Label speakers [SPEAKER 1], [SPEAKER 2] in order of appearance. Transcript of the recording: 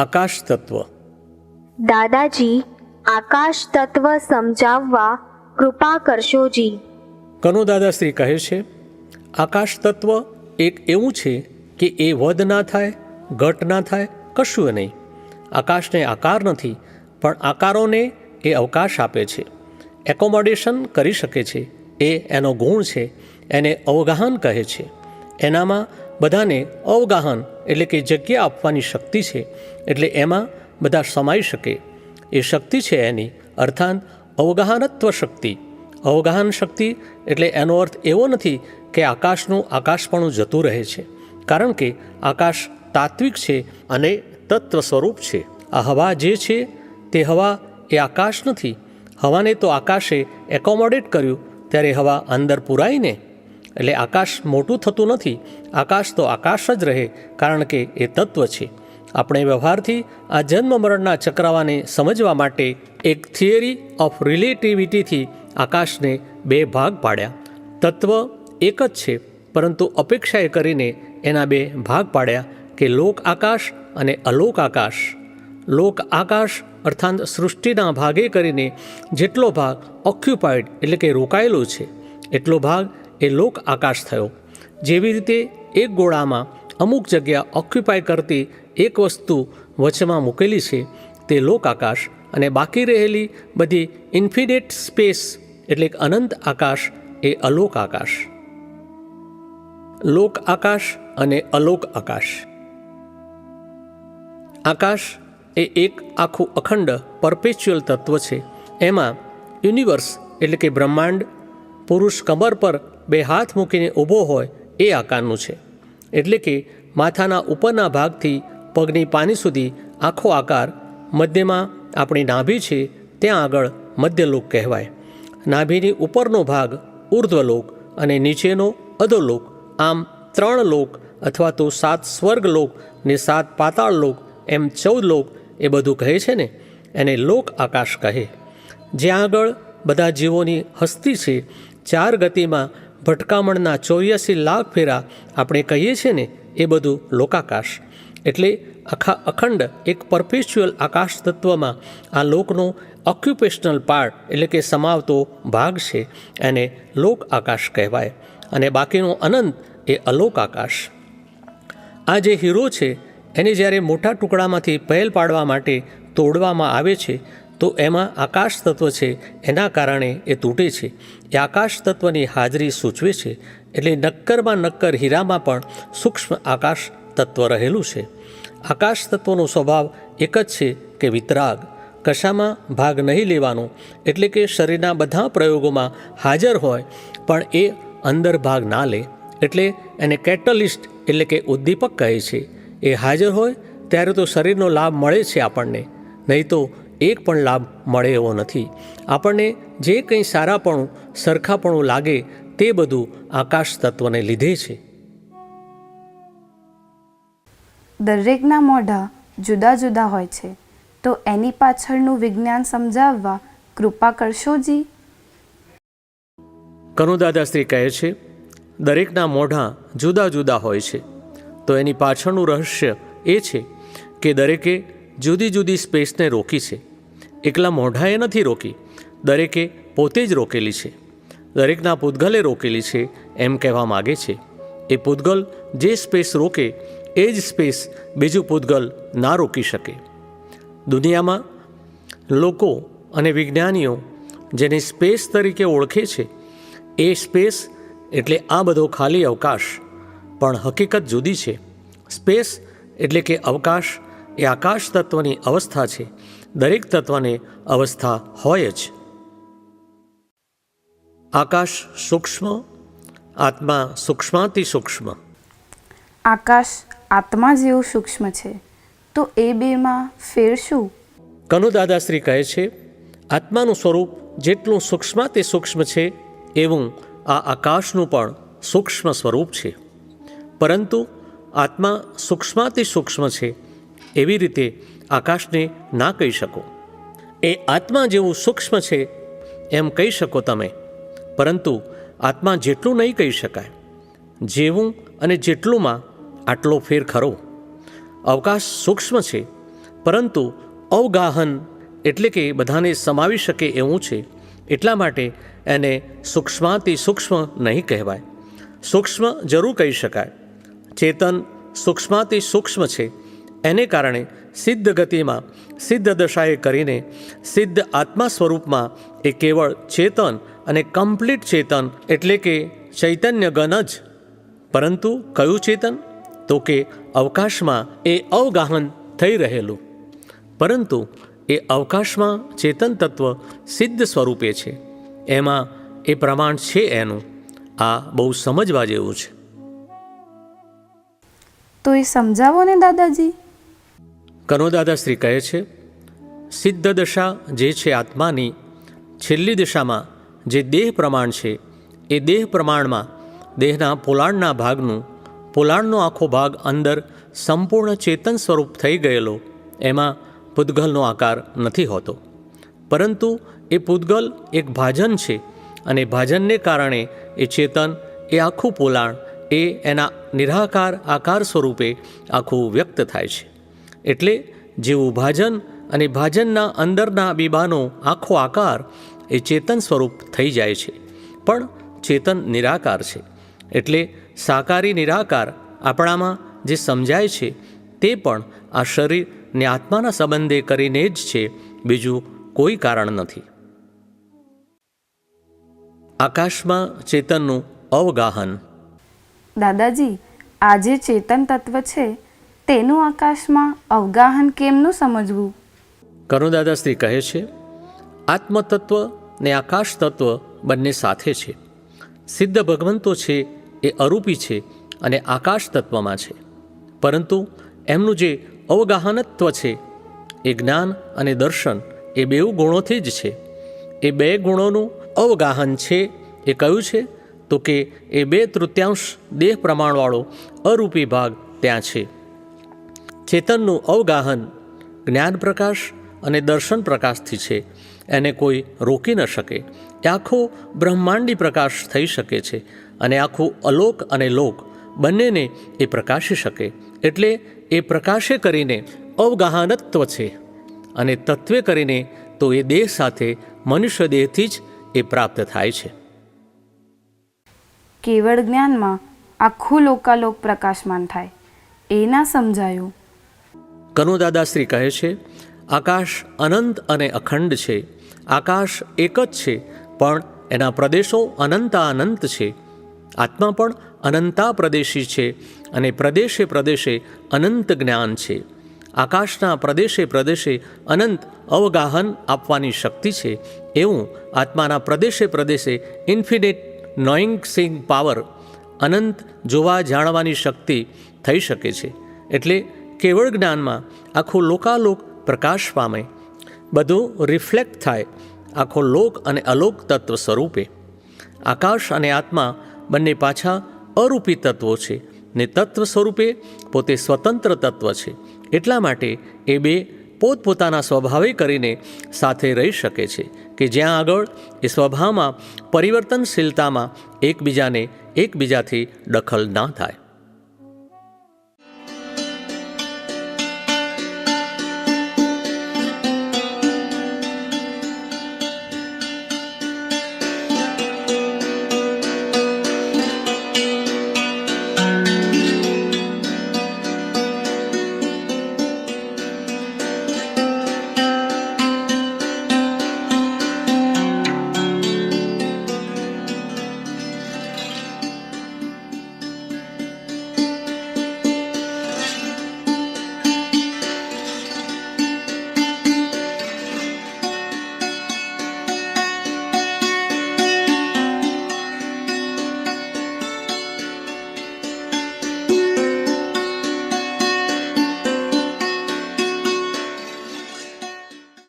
[SPEAKER 1] આકાશ તત્વ
[SPEAKER 2] દાદાજી આકાશ તત્વ સમજાવવા કૃપા કરશોજી
[SPEAKER 1] કનુ દાદાશ્રી કહે છે આકાશ તત્વ એક એવું છે કે એ વધ ના થાય ઘટ ના થાય કશું નહીં. આકાશને આકાર નથી પણ આકારોને એ અવકાશ આપે છે. એકોમોડેશન કરી શકે છે. એ એનો ગુણ છે એને અવગાહન કહે છે. એનામાં બધાને અવગાહન એટલે કે જગ્યા આપવાની શક્તિ છે, એટલે એમાં બધા સમાઈ શકે. એ શક્તિ છે એની અર્થાત અવગાહનત્વ શક્તિ. અવગાહન શક્તિ એટલે એનો અર્થ એવો નથી કે આકાશનું આકાશપણું જતું રહે છે. કારણ કે આકાશ તાત્વિક છે અને તત્વ સ્વરૂપ છે. આ હવા જે છે તે હવા એ આકાશ નથી. હવાને તો આકાશે એકોમોડેટ કર્યું, ત્યારે હવા અંદર પુરાઈને એટલે આકાશ મોટું થતું નથી, આકાશ તો આકાશ જ રહે, કારણ કે એ તત્વ છે. આપણે વ્યવહારથી આ જન્મ મરણના ચક્રાવાને સમજવા માટે એક થિયરી ઓફ રિલેટિવિટીથી આકાશને બે ભાગ પાડ્યા. તત્વ એક જ છે, પરંતુ અપેક્ષાએ કરીને એના બે ભાગ પાડ્યા કે લોક આકાશ અને અલોક આકાશ. લોક આકાશ અર્થાત સૃષ્ટિના ભાગે કરીને જેટલો ભાગ ઓક્યુપાઈડ એટલે કે રોકાયેલો છે, એટલો ભાગ એ લોક આકાશ થયો. જેવી રીતે એક ગોળામાં અમુક જગ્યા ઓક્યુપાય કરતી એક વસ્તુ વચમાં મૂકેલી છે, તે લોક આકાશ અને બાકી રહેલી બધી ઇન્ફિનિટ સ્પેસ એટલે અનંત આકાશ એ અલોક આકાશ. લોક આકાશ અને અલોક આકાશ. આકાશ એ એક આખું અખંડ પરપેચ્યુઅલ તત્વ છે. એમાં યુનિવર્સ એટલે કે બ્રહ્માંડ, પુરુષ કમર પર બે હાથ મૂકીને ઊભો હોય એ આકારનું છે. એટલે કે માથાના ઉપરના ભાગથી પગની પાની સુધી આખો આકાર મધ્યમાં આપણી નાભી છે, ત્યાં આગળ મધ્યલોક કહેવાય. નાભીની ઉપરનો ભાગ ઉર્ધ્વલોક અને નીચેનો અધોલોક. આમ ત્રણ લોક અથવા તો સાત સ્વર્ગલોક ને સાત પાતાળ લોક એમ ચૌદ લોક એ બધું કહે છે ને, એને લોક આકાશ કહે. જ્યાં આગળ બધા જીવોની હસ્તી છે, ચાર ગતિમાં ભટકામણના ચોર્યાસી લાખ ફેરા આપણે કહીએ છીએ ને, એ બધું લોકાકાશ. એટલે આખા અખંડ એક પરપેચ્યુઅલ આકાશ તત્વમાં આ લોકનો ઓક્યુપેશનલ પાર્ટ એટલે કે સમાવતો ભાગ છે, એને લોક આકાશ કહેવાય અને બાકીનો અનંત એ અલોક આકાશ. આ જે હીરો છે, એને જ્યારે મોટા ટુકડામાંથી પહેલ પાડવા માટે તોડવામાં આવે છે તો એમાં આકાશ તત્વ છે, એના કારણે એ તૂટે છે. એ આકાશ તત્વની હાજરી સૂચવે છે, એટલે નક્કરમાં નક્કર હીરામાં પણ સૂક્ષ્મ આકાશ તત્વ રહેલું છે. આકાશ તત્વનો સ્વભાવ એક જ છે કે વિતરાગ. કશામાં ભાગ નહીં લેવાનો, એટલે કે શરીરના બધા પ્રયોગોમાં હાજર હોય, પણ એ અંદર ભાગ ના લે. એટલે એને કેટલિસ્ટ એટલે કે ઉદ્દીપક કહે છે. એ હાજર હોય, ત્યારે તો શરીરનો લાભ મળે છે આપણને. નહીં તો એક પણ લાભ મળે એવો નથી. આપણને જે કંઈ સારાપણું સરખાપણું લાગે તે બધું આકાશ તત્વને લીધે છે.
[SPEAKER 3] દરેકના મોઢા જુદા જુદા હોય છે. તો એની પાછળનું વિજ્ઞાન સમજાવવા કૃપા કરશોજી
[SPEAKER 1] કનુદાદાશ્રી કહે છે દરેકના મોઢા જુદા જુદા હોય છે. તો એની પાછળનું રહસ્ય એ છે કે દરેકે જુદી જુદી સ્પેસને રોકી છે. એકલા મોઢાએ નથી રોકી. દરેકે પોતે જ રોકેલી છે. દરેકના પૂતગલે રોકેલી છે એમ કહેવા માગે છે. એ પૂતગલ જે સ્પેસ રોકે, એ જ સ્પેસ બીજું પૂતગલ ના રોકી શકે. દુનિયામાં લોકો અને વિજ્ઞાનીઓ જેને સ્પેસ તરીકે ઓળખે છે, એ સ્પેસ એટલે આ બધો ખાલી અવકાશ. પણ હકીકત જુદી છે. સ્પેસ એટલે કે અવકાશ એ આકાશ તત્વની અવસ્થા છે. દરેક તત્વને અવસ્થા હોય જ. આકાશ સૂક્ષ્મ આત્મા સૂક્ષ્માતિ સૂક્ષ્મ.
[SPEAKER 3] આકાશ આત્મા જેવું સૂક્ષ્મ છે. તો એ બેમાં ફેર શું?
[SPEAKER 1] કનુ દાદાશ્રી કહે છે આત્માનું સ્વરૂપ જેટલું સૂક્ષ્માતિ સૂક્ષ્મ છે એવું આ આકાશનું પણ સૂક્ષ્મ સ્વરૂપ છે. પરંતુ આત્મા સૂક્ષ્માતિ સૂક્ષ્મ છે. એવી રીતે આકાશને ના કહી શકો. એ આત્મા જેવું સૂક્ષ્મ છે એમ કહી શકો તમે. પરંતુ આત્મા જેટલું નહીં કહી શકાય. જેવું અને જેટલુંમાં આટલો ફેર ખરો. અવકાશ સૂક્ષ્મ છે, પરંતુ અવગાહન એટલે કે બધાને સમાવી શકે એવું છે, એટલા માટે એને સૂક્ષ્માતિ સૂક્ષ્મ નહીં કહેવાય. સૂક્ષ્મ જરૂર કહી શકાય. ચેતન સૂક્ષ્માતિ સૂક્ષ્મ છે, એને કારણે સિદ્ધ ગતિમાં, સિદ્ધ દશાએ કરીને, સિદ્ધ આત્મા સ્વરૂપમાં એ કેવળ ચેતન અને કમ્પ્લીટ ચેતન એટલે કે ચૈતન્ય ગણ જ. પરંતુ કયું ચેતન? તો કે અવકાશમાં એ અવગાહન થઈ રહેલું. પરંતુ એ અવકાશમાં ચેતન તત્વ સિદ્ધ સ્વરૂપે છે. એમાં એ પ્રમાણ છે એનું. આ બહુ સમજવા જેવું છે.
[SPEAKER 3] તો એ સમજાવો ને દાદાજી.
[SPEAKER 1] કનોદાદાશ્રી કહે છે, સિદ્ધ દશા જે છે આત્માની, છેલ્લી દિશામાં જે દેહ પ્રમાણ છે, એ દેહ પ્રમાણમાં દેહના પોલાણના ભાગનું, પોલાણનો આખો ભાગ અંદર સંપૂર્ણ ચેતન સ્વરૂપ થઈ ગયેલો, એમાં પૂદગલનો આકાર નથી હોતો. પરંતુ એ પૂદગલ એક ભાજન છે અને ભાજનને કારણે એ ચેતન, એ આખું પોલાણ, એ એના નિરાકાર આકાર સ્વરૂપે આખું વ્યક્ત થાય છે. એટલે જેવું ભાજન અને ભાજનના અંદરના બીબાનો આખો આકાર એ ચેતન સ્વરૂપ થઈ જાય છે. પણ ચેતન નિરાકાર છે. એટલે સાકારી નિરાકાર આપણામાં જે સમજાય છે તે પણ આ શરીર ને આત્માના સંબંધે કરીને જ છે. બીજું કોઈ કારણ નથી. આકાશમાં ચેતનનું અવગાહન.
[SPEAKER 3] દાદાજી, આ જે ચેતન તત્વ છે તેનું આકાશમાં અવગાહન કેમનું સમજવું?
[SPEAKER 1] કરુણાદાસજી કહે છે, આત્મતત્વ ને આકાશ તત્વ બંને સાથે છે. સિદ્ધ ભગવંતો છે એ અરૂપી છે અને આકાશ તત્વમાં છે. પરંતુ એમનું જે અવગાહનત્વ છે, એ જ્ઞાન અને દર્શન એ બેઉ ગુણોથી જ છે. એ બે ગુણોનું અવગાહન છે, એ કયું છે? તો કે એ બે તૃતીયાંશ દેહ પ્રમાણવાળો અરૂપી ભાગ ત્યાં છે. ચેતનનું અવગાહન, જ્ઞાન પ્રકાશ અને દર્શન પ્રકાશથી છે. એને કોઈ રોકી ન શકે. એ આખો બ્રહ્માંડી પ્રકાશ થઈ શકે છે અને આખું અલોક અને લોક બંનેને એ પ્રકાશી શકે. એટલે એ પ્રકાશે કરીને અવગાહનત્વ છે અને તત્વે કરીને તો એ દેહ સાથે મનુષ્ય દેહથી જ એ પ્રાપ્ત થાય છે.
[SPEAKER 3] કેવળ જ્ઞાનમાં આખું લોકાલોક પ્રકાશમાન થાય. એ ના સમજાયું
[SPEAKER 1] કનુદાદાશ્રી કહે છે, આકાશ અનંત અને અખંડ છે. આકાશ એક જ છે, પણ એના પ્રદેશો અનંતા અનંત છે. આત્મા પણ અનંતા પ્રદેશી છે અને પ્રદેશે પ્રદેશે અનંત જ્ઞાન છે. આકાશના પ્રદેશે પ્રદેશે અનંત અવગાહન આપવાની શક્તિ છે. એવું આત્માના પ્રદેશે પ્રદેશે ઇન્ફિનિટ નોઈંગ સિંગ પાવર અનંત જોવા જાણવાની શક્તિ થઈ શકે છે. એટલે કેવળ જ્ઞાનમાં આખો લોકાલોક પ્રકાશ પામે બધું રિફ્લેક્ટ થાય આખો લોક અને અલોક તત્વ સ્વરૂપે. આકાશ અને આત્મા બંને પાછા અરૂપી તત્વો છે ને તત્વ સ્વરૂપે પોતે સ્વતંત્ર તત્વ છે. એટલા માટે એ બે પોતપોતાના સ્વભાવે કરીને સાથે રહી શકે છે કે જ્યાં આગળ એ સ્વભાવમાં પરિવર્તનશીલતામાં એકબીજાને એકબીજાથી દખલ ના થાય.